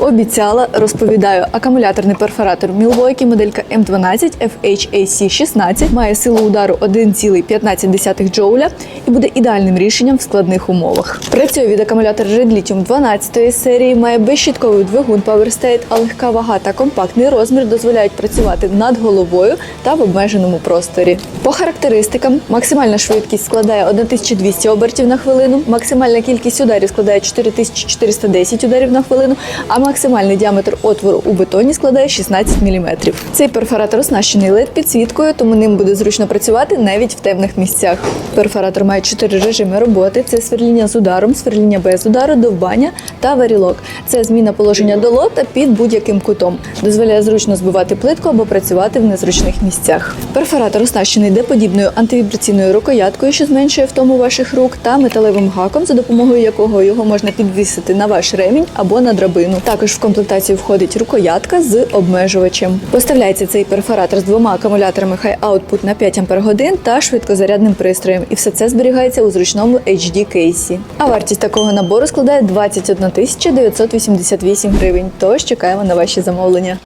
Обіцяла, розповідаю, акумуляторний перфоратор Milwaukee моделька M12 FHAC16 має силу удару 1,15 джоуля і буде ідеальним рішенням в складних умовах. Працює від акумулятора Red Lithium 12 серії, має безщітковий двигун PowerState, а легка вага та компактний розмір дозволяють працювати над головою та в обмеженому просторі. По характеристикам максимальна швидкість складає 1200 обертів на хвилину, максимальна кількість ударів складає 4410 ударів на хвилину, а максимальний діаметр отвору у бетоні складає 16 мм. Цей перфоратор оснащений led підсвіткою, тому ним буде зручно працювати навіть в темних місцях. Перфоратор має чотири режими роботи: це сверління з ударом, сверління без удару, довбання та варілок. Це зміна положення долота під будь-яким кутом. Дозволяє зручно збивати плитку або працювати в незручних місцях. Перфоратор оснащений деподібною антивібраційною рукояткою, що зменшує втому ваших рук, та металевим гаком, за допомогою якого його можна підвісити на ваш ремінь або на драбину. Також в комплектацію входить рукоятка з обмежувачем. Поставляється цей перфоратор з двома акумуляторами High Output на 5 Ах та швидкозарядним пристроєм. І все це зберігається у зручному HD кейсі. А вартість такого набору складає 21 тисяча 988 гривень. Тож чекаємо на ваші замовлення.